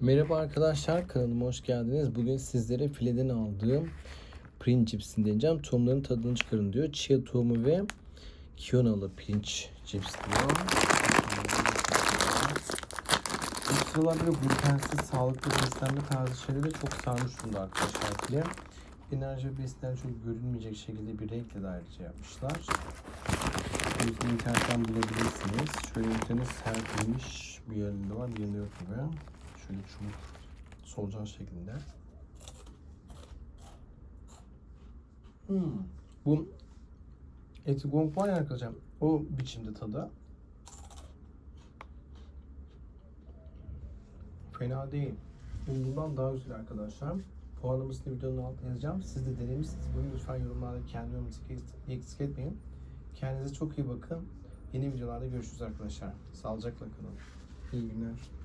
Merhaba arkadaşlar kanalıma hoş geldiniz. Bugün sizlere fileden aldığım pirinç cipsini deneyeceğim. Tohumların tadını çıkarın diyor. Chia tohumu ve kiyonalı pirinç cips diyor. Bu sıralar böyle glutensiz, sağlıklı beslenme tarzı şeyleri çok sarmış durumda arkadaşlar file. Enerji ve çok görünmeyecek şekilde bir renkle de ayrıca yapmışlar. Bu yüzden internetten bulabilirsiniz. Şöyle internet serpilmiş bir yerinde var, bir yerinde yok gibi. Şöyle çubuk solucan şeklinde. Hmm. Bu eti gong var ya arkadaşlar. O biçimde tadı. Fena değil. Bundan daha güzel arkadaşlar. Puanımızı videonun altına yazacağım. Siz de denemişsiniz. Bunu lütfen yorumlarda kendi yorumunuzu eksik etmeyin. Kendinize çok iyi bakın. Yeni videolarda görüşürüz arkadaşlar. Sağlıcakla kalın. İyi günler.